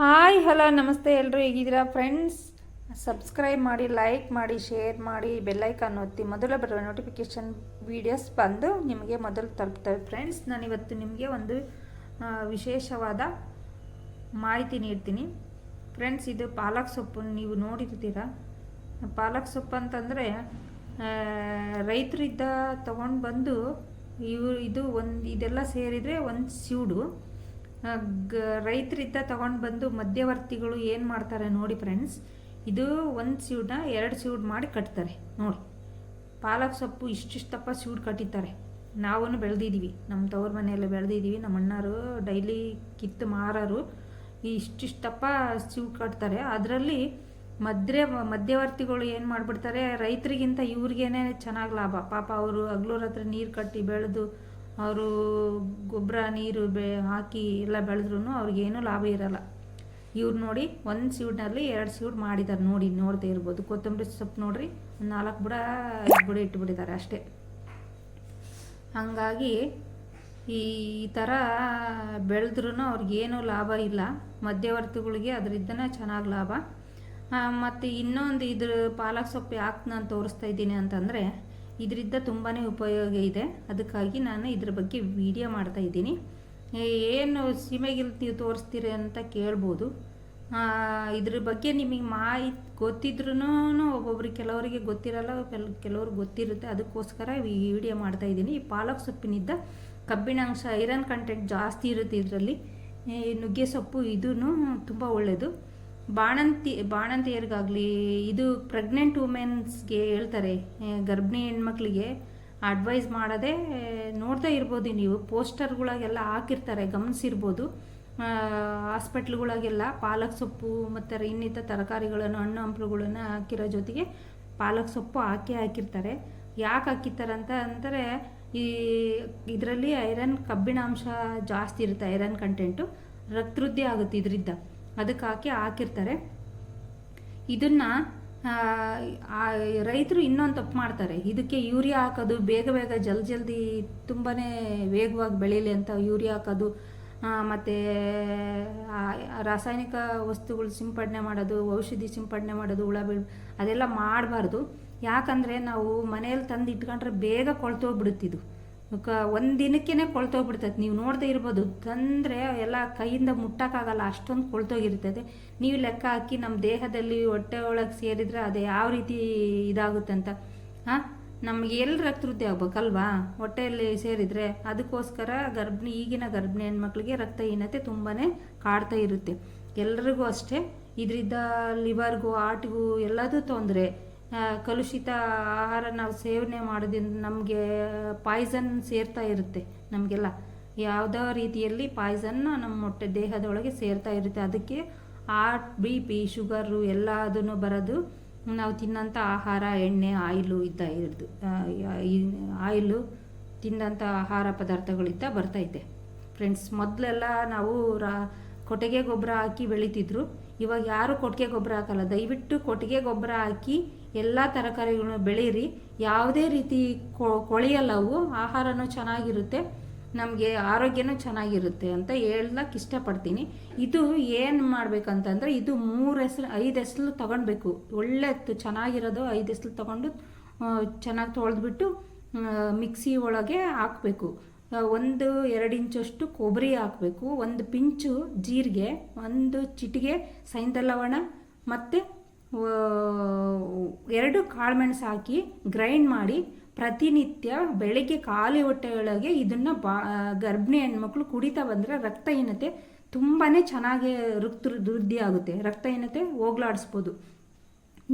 Hi, hello, ನಮಸ್ತೆ ಎಲ್ಲರೂ ಹೇಗಿದ್ದೀರಾ ಫ್ರೆಂಡ್ಸ್? ಸಬ್ಸ್ಕ್ರೈಬ್ ಮಾಡಿ, ಲೈಕ್ ಮಾಡಿ, ಶೇರ್ ಮಾಡಿ ಬೆಲ್ಲೈಕಾನ್ ಒತ್ತಿ. ಮೊದಲು ಬರುವ ನೋಟಿಫಿಕೇಷನ್ ವೀಡಿಯೋಸ್ ಬಂದು ನಿಮಗೆ ಮೊದಲು ತಲುಪ್ತವೆ. ಫ್ರೆಂಡ್ಸ್, ನಾನಿವತ್ತು ನಿಮಗೆ ಒಂದು ವಿಶೇಷವಾದ ಮಾಹಿತಿ ನೀಡ್ತೀನಿ. ಫ್ರೆಂಡ್ಸ್, ಇದು ಪಾಲಕ್ ಸೊಪ್ಪು ನೀವು ನೋಡಿರ್ತೀರಾ? ಪಾಲಕ್ ಸೊಪ್ಪು ಅಂತಂದರೆ ರೈತರಿದ್ದ ತಗೊಂಡು ಬಂದು ಇವು ಇದು ಒಂದು, ಇದೆಲ್ಲ ಸೇರಿದರೆ ಒಂದು ಸಿವುಡು ರೈತರಿಂದ ತಗೊಂಡು ಬಂದು ಮಧ್ಯವರ್ತಿಗಳು ಏನು ಮಾಡ್ತಾರೆ ನೋಡಿ ಫ್ರೆಂಡ್ಸ್ ಇದು ಒಂದು ಸೀಡ್ನ ಎರಡು ಸೀಡ್ ಮಾಡಿ ಕಟ್ತಾರೆ, ನೋಡಿ. ಪಾಲಕ್ ಸೊಪ್ಪು ಇಷ್ಟಿಷ್ಟಪ್ಪ ಸೀಡ್ ಕಟ್ಟಿದ್ದಾರೆ ನಾವೂ ಬೆಳೆದಿದ್ದೀವಿ ನಮ್ಮ ತವ್ರ ಮನೆಯಲ್ಲಿ ಬೆಳೆದಿದ್ದೀವಿ ನಮ್ಮ ಅಣ್ಣರು ಡೈಲಿ ಕಿತ್ತು ಮಾರರು, ಇಷ್ಟಿಷ್ಟಪ್ಪ ಸೀಡ್ ಕಟ್ತಾರೆ. ಅದರಲ್ಲಿ ಮಧ್ಯ ಮಧ್ಯವರ್ತಿಗಳು ಏನು ಮಾಡಿಬಿಡ್ತಾರೆ, ರೈತರಿಗಿಂತ ಇವ್ರಿಗೇನೆ ಚೆನ್ನಾಗಿ ಲಾಭ. ಪಾಪ ಅವರು ಹಗ್ಲೂರ ಹತ್ರ ನೀರು ಕಟ್ಟಿ ಬೆಳೆದು ಅವರು ಗೊಬ್ಬರ, ನೀರು ಬೆ, ಹಾಕಿ ಎಲ್ಲ ಬೆಳೆದ್ರೂ ಅವ್ರಿಗೇನೂ ಲಾಭ ಇರಲ್ಲ. ಇವ್ರು ನೋಡಿ ಒಂದು ಸೀಡ್ನಲ್ಲಿ ಎರಡು ಸೀಡ್ ಮಾಡಿದ್ದಾರೆ ನೋಡಿ, ನೋಡ್ತಾ ಇರ್ಬೋದು. ಕೊತ್ತಂಬರಿ ಸೊಪ್ಪು ನೋಡ್ರಿ, ಒಂದು ನಾಲ್ಕು ಬುಡ ಬುಡ ಇಟ್ಬಿಟ್ಟಿದ್ದಾರೆ ಅಷ್ಟೇ. ಹಾಗಾಗಿ ಈ ಥರ ಬೆಳೆದ್ರೂ ಅವ್ರಿಗೇನೂ ಲಾಭ ಇಲ್ಲ. ಮಧ್ಯವರ್ತಿಗಳಿಗೆ ಅದರಿಂದನೇ ಚೆನ್ನಾಗಿ ಲಾಭ. ಮತ್ತು ಇನ್ನೊಂದು ಇದ್ರ ಪಾಲಕ್ ಸೊಪ್ಪು ಯಾಕೆ ನಾನು ತೋರಿಸ್ತಾ ಇದ್ದೀನಿ ಅಂತಂದರೆ ಇದರಿಂದ ತುಂಬಾ ಉಪಯೋಗ ಇದೆ. ಅದಕ್ಕಾಗಿ ನಾನು ಇದ್ರ ಬಗ್ಗೆ ವಿಡಿಯೋ ಮಾಡ್ತಾ ಇದ್ದೀನಿ. ಏನು ಸೀಮೆಗಿಲ್ ನೀವು ತೋರಿಸ್ತೀರಿ ಅಂತ ಕೇಳ್ಬೋದು. ಇದ್ರ ಬಗ್ಗೆ ನಿಮಗೆ ಮಾಹಿತಿ ಗೊತ್ತಿದ್ರೂ ಒಬ್ಬೊಬ್ರಿಗೆ ಕೆಲವರಿಗೆ ಗೊತ್ತಿರಲ್ಲ ಕೆಲ ಕೆಲವ್ರಿಗೆ ಗೊತ್ತಿರುತ್ತೆ. ಅದಕ್ಕೋಸ್ಕರ ಈ ವಿಡಿಯೋ ಮಾಡ್ತಾ ಇದ್ದೀನಿ. ಈ ಪಾಲಕ್ ಸೊಪ್ಪಿನಿಂದ ಕಬ್ಬಿಣಾಂಶ, ಐರನ್ ಕಂಟೆಂಟ್ ಜಾಸ್ತಿ ಇರುತ್ತೆ ಇದರಲ್ಲಿ. ನುಗ್ಗೆ ಸೊಪ್ಪು ಇದೂ ತುಂಬ ಒಳ್ಳೆಯದು ಬಾಣಂತಿ, ಬಾಣಂತಿಯರಿಗಾಗಲಿ ಇದು ಪ್ರೆಗ್ನೆಂಟ್ ವುಮೆನ್ಸ್ಗೆ ಹೇಳ್ತಾರೆ ಗರ್ಭಿಣಿ ಹೆಣ್ಮಕ್ಳಿಗೆ ಅಡ್ವೈಸ್ ಮಾಡೋದೇ ನೋಡ್ತಾ ಇರ್ಬೋದು ನೀವು ಪೋಸ್ಟರ್ಗಳಿಗೆಲ್ಲ ಹಾಕಿರ್ತಾರೆ, ಗಮನಿಸಿರ್ಬೋದು. ಹಾಸ್ಪಿಟ್ಲ್ಗಳಿಗೆಲ್ಲ ಪಾಲಕ್ ಸೊಪ್ಪು ಮತ್ತು ಇನ್ನಿತರ ತರಕಾರಿಗಳನ್ನು, ಹಣ್ಣು ಹಂಪಲುಗಳನ್ನು ಹಾಕಿರೋ ಜೊತೆಗೆ ಪಾಲಕ್ ಸೊಪ್ಪು ಹಾಕಿ ಹಾಕಿರ್ತಾರೆ. ಯಾಕೆ ಹಾಕಿರ್ತಾರೆ ಅಂತ ಅಂದರೆ, ಈ ಇದರಲ್ಲಿ ಐರನ್ ಕಬ್ಬಿಣಾಂಶ ಜಾಸ್ತಿ ಇರುತ್ತೆ ಐರನ್ ಕಂಟೆಂಟು ರಕ್ತವೃದ್ಧಿ ಆಗುತ್ತೆ ಇದರಿಂದ. ಅದಕ್ಕೆ ಹಾಕಿ ಹಾಕಿರ್ತಾರೆ. ಇದನ್ನ ರೈತರು ಇನ್ನೊಂದು ತಪ್ಪು ಮಾಡ್ತಾರೆ. ಇದಕ್ಕೆ ಯೂರಿಯಾ ಹಾಕೋದು ಬೇಗ ಬೇಗ ಜಲ್ ಜಲ್ದಿ ತುಂಬಾ ವೇಗವಾಗಿ ಬೆಳೀಲಿ ಅಂತ ಯೂರಿಯಾ ಹಾಕೋದು ಮತ್ತು ರಾಸಾಯನಿಕ ವಸ್ತುಗಳು ಸಿಂಪಡಣೆ ಮಾಡೋದು, ಔಷಧಿ ಸಿಂಪಡಣೆ ಮಾಡೋದು, ಹುಳ ಬೀಳ್, ಅದೆಲ್ಲ ಮಾಡಬಾರ್ದು. ಯಾಕಂದರೆ ನಾವು ಮನೆಯಲ್ಲಿ ತಂದು ಇಟ್ಕೊಂಡ್ರೆ ಬೇಗ ಕೊಳ್ತೋಗ್ಬಿಡುತ್ತಿದ್ದು ಕ ಒಂದು ದಿನಕ್ಕೇ ಕೊಳ್ತೋಗ್ಬಿಡ್ತದೆ. ನೀವು ನೋಡ್ತಾ ಇರ್ಬೋದು. ತಂದರೆ ಎಲ್ಲ ಕೈಯಿಂದ ಮುಟ್ಟೋಕ್ಕಾಗಲ್ಲ. ಅಷ್ಟೊಂದು ಕೊಳ್ತೋಗಿರ್ತದೆ. ನೀವು ಲೆಕ್ಕ ಹಾಕಿ ನಮ್ಮ ದೇಹದಲ್ಲಿ ಹೊಟ್ಟೆ ಒಳಗೆ ಸೇರಿದರೆ ಅದು ಯಾವ ರೀತಿ ಇದಾಗುತ್ತೆ ಅಂತ ಹಾಂ? ನಮಗೆ ಎಲ್ಲಿ ರಕ್ತವೃದ್ಧಿ ಆಗ್ಬೇಕಲ್ವಾ? ಹೊಟ್ಟೆಯಲ್ಲಿ ಸೇರಿದರೆ ಅದಕ್ಕೋಸ್ಕರ ಗರ್ಭಿಣಿ, ಈಗಿನ ಗರ್ಭಿಣಿ ಹೆಣ್ಮಕ್ಳಿಗೆ ರಕ್ತಹೀನತೆ ತುಂಬಾ ಕಾಡ್ತಾ ಇರುತ್ತೆ. ಎಲ್ರಿಗೂ ಅಷ್ಟೇ. ಇದರಿಂದ ಲಿವರ್ಗೂ ಆಟಿಗೂ ಎಲ್ಲದೂ ತೊಂದರೆ. ಕಲುಷಿತ ಆಹಾರ ನಾವು ಸೇವನೆ ಮಾಡೋದ್ರಿಂದ ನಮಗೆ ಪಾಯ್ಸನ್ ಸೇರ್ತಾ ಇರುತ್ತೆ ನಮಗೆಲ್ಲ. ಯಾವುದೋ ರೀತಿಯಲ್ಲಿ ಪಾಯ್ಸನ್ನ ನಮ್ಮ ಮೊಟ್ಟೆ ದೇಹದೊಳಗೆ ಸೇರ್ತಾ ಇರುತ್ತೆ. ಅದಕ್ಕೆ ಹಾರ್ಟ್, ಬಿ ಪಿ, ಶುಗರು ಎಲ್ಲದನ್ನು ಬರೋದು ನಾವು ತಿನ್ನೋಂಥ ಆಹಾರ, ಎಣ್ಣೆ, ಆಯಿಲು ಇದ್ದ ಇರೋದು ಆಯಿಲು ತಿಂದಂಥ ಆಹಾರ ಪದಾರ್ಥಗಳಿದ್ದ ಬರ್ತೈತೆ ಫ್ರೆಂಡ್ಸ್ ಮೊದಲೆಲ್ಲ ನಾವು ರಾ ಕೊಟ್ಟಿಗೆ ಗೊಬ್ಬರ ಹಾಕಿ ಬೆಳೀತಿದ್ರು. ಇವಾಗ ಯಾರು ಕೊಟ್ಟಿಗೆ ಗೊಬ್ಬರ ಹಾಕಲ್ಲ. ದಯವಿಟ್ಟು ಕೊಟ್ಟಿಗೆ ಗೊಬ್ಬರ ಹಾಕಿ ಎಲ್ಲ ತರಕಾರಿಗಳನ್ನು ಬೆಳೀರಿ. ಯಾವುದೇ ರೀತಿ ಕೊ- ಕೊಳೆಯಲ್ಲ ಅವು. ಆಹಾರನೂ ಚೆನ್ನಾಗಿರುತ್ತೆ. ನಮಗೆ ಆರೋಗ್ಯನೂ ಚೆನ್ನಾಗಿರುತ್ತೆ ಅಂತ ಹೇಳಕ್ಕೆ ಇಷ್ಟಪಡ್ತೀನಿ. ಇದು ಏನು ಮಾಡಬೇಕಂತಂದರೆ ಇದು ಮೂರು ಹೆಸರು, ಐದು ಹೆಸರು ತೊಗೊಳ್ಬೇಕು ಒಳ್ಳೆ ಚೆನ್ನಾಗಿರೋದು ಐದು ಹೆಸರು ತಗೊಂಡು ಚೆನ್ನಾಗಿ ತೊಳೆದ್ಬಿಟ್ಟು ಮಿಕ್ಸಿ ಒಳಗೆ ಹಾಕಬೇಕು. ಒಂದು ಎರಡು ಇಂಚಷ್ಟು ಕೊಬ್ಬರಿ ಹಾಕಬೇಕು, ಒಂದು ಪಿಂಚು ಜೀರಿಗೆ, ಒಂದು ಚಿಟಿಗೆ ಸೈಂಧ ಲವಣ ಮತ್ತು ಎರಡು ಕಾಳುಮೆಣಸು ಹಾಕಿ ಗ್ರೈಂಡ್ ಮಾಡಿ ಪ್ರತಿನಿತ್ಯ ಬೆಳಗ್ಗೆ ಖಾಲಿ ಹೊಟ್ಟೆಯೊಳಗೆ ಇದನ್ನು ಬಾ ಗರ್ಭಿಣಿ ಹೆಣ್ಮಕ್ಳು ಕುಡಿತಾ ಬಂದರೆ ರಕ್ತಹೀನತೆ ತುಂಬಾ ಚೆನ್ನಾಗಿ ಋಕ್ತ ವೃದ್ಧಿ ಆಗುತ್ತೆ, ರಕ್ತಹೀನತೆ ಹೋಗ್ಲಾಡಿಸ್ಬೋದು.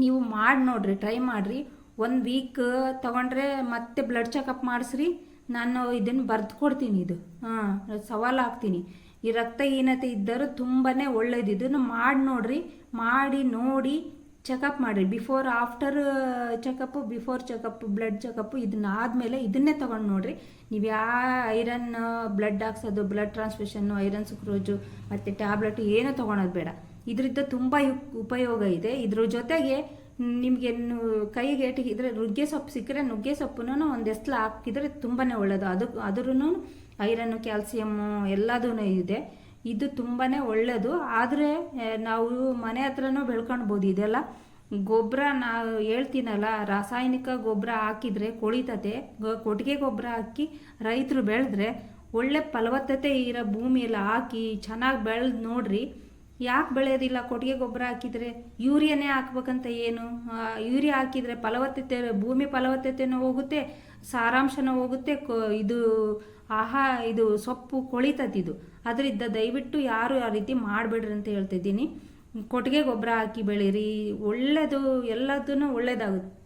ನೀವು ಮಾಡಿ ನೋಡ್ರಿ, ಟ್ರೈ ಮಾಡಿರಿ. ಒಂದು ವೀಕ್ ತಗೊಂಡ್ರೆ ಮತ್ತೆ ಬ್ಲಡ್ ಚೆಕಪ್ ಮಾಡಿಸ್ರಿ. ನಾನು ಇದನ್ನು ಬರೆದು ಕೊಡ್ತೀನಿ ಇದು. ಹಾಂ ಸವಾಲು ಹಾಕ್ತೀನಿ ಈ ರಕ್ತಹೀನತೆ ಇದ್ದರೂ ತುಂಬಾ ಒಳ್ಳೇದು. ಇದನ್ನು ಮಾಡಿ ನೋಡ್ರಿ, ಮಾಡಿ ನೋಡಿ ಚೆಕಪ್ ಮಾಡಿರಿ. Before after checkup before checkup blood checkup ಇದನ್ನ ಆದಮೇಲೆ ಇದನ್ನೇ ತೊಗೊಂಡು ನೋಡಿರಿ. ನೀವು ಯಾವ ಐರನ್ ಬ್ಲಡ್ ಹಾಕ್ಸೋದು ಬ್ಲಡ್ ಟ್ರಾನ್ಸ್ಫ್ಯೂಷನ್ನು ಐರನ್ ಸುಕ್ರೋಜು ಮತ್ತು ಟ್ಯಾಬ್ಲೆಟ್ ಏನೂ ತೊಗೊಳೋದು ಬೇಡ. ಇದರಿಂದ ತುಂಬ ಉಪಯೋಗ ಇದೆ. ಇದ್ರ ಜೊತೆಗೆ ನಿಮಗೆ ಕೈಗೆ ಇದ್ರೆ ನುಗ್ಗೆ ಸೊಪ್ಪು ಸಿಕ್ಕರೆ ನುಗ್ಗೆ ಸೊಪ್ಪನ್ನು ಒಂದು ಎಸ್ಲು ಹಾಕಿದರೆ ತುಂಬಾ ಒಳ್ಳೆಯದು ಅದು ಅದ್ರೂ ಐರನ್ನು ಕ್ಯಾಲ್ಸಿಯಮ್ಮು ಎಲ್ಲದೂ ಇದೆ. ಇದು ತುಂಬಾ ಒಳ್ಳೆಯದು ಆದರೆ ನಾವು ಮನೆ ಹತ್ರನೂ ಬೆಳ್ಕೊಳ್ಬೋದು ಇದೆಲ್ಲ. ಗೊಬ್ಬರ ನಾವು ಹೇಳ್ತೀನಲ್ಲ, ರಾಸಾಯನಿಕ ಗೊಬ್ಬರ ಹಾಕಿದರೆ ಕೊಳಿತತೆ. ಕೊಟ್ಟಿಗೆ ಗೊಬ್ಬರ ಹಾಕಿ ರೈತರು ಬೆಳೆದ್ರೆ ಒಳ್ಳೆ ಫಲವತ್ತತೆ ಇರೋ ಭೂಮಿಯೆಲ್ಲ ಹಾಕಿ ಚೆನ್ನಾಗಿ ಬೆಳೆದು ನೋಡ್ರಿ. ಯಾಕೆ ಬೆಳೆಯೋದಿಲ್ಲ? ಕೊಟ್ಟಿಗೆ ಗೊಬ್ಬರ ಹಾಕಿದರೆ ಯೂರಿಯಾನೇ ಹಾಕ್ಬೇಕಂತ ಏನು? ಯೂರಿಯಾ ಹಾಕಿದರೆ ಫಲವತ್ತತೆ, ಭೂಮಿ ಫಲವತ್ತತೆನೂ ಹೋಗುತ್ತೆ, ಸಾರಾಂಶನೂ ಹೋಗುತ್ತೆ ಇದು ಆಹಾ, ಇದು ಸೊಪ್ಪು ಕೊಳಿತತಿದು ಅದರಿಂದ ದಯವಿಟ್ಟು ಯಾರು ಆ ರೀತಿ ಮಾಡಬೇಡ್ರಿ ಅಂತ ಹೇಳ್ತಿದ್ದೀನಿ. ಕೊಟ್ಟಿಗೆ ಗೊಬ್ಬರ ಹಾಕಿ ಬೆಳೀರಿ. ಒಳ್ಳೆಯದು ಎಲ್ಲದೂ ಒಳ್ಳೇದಾಗುತ್ತೆ.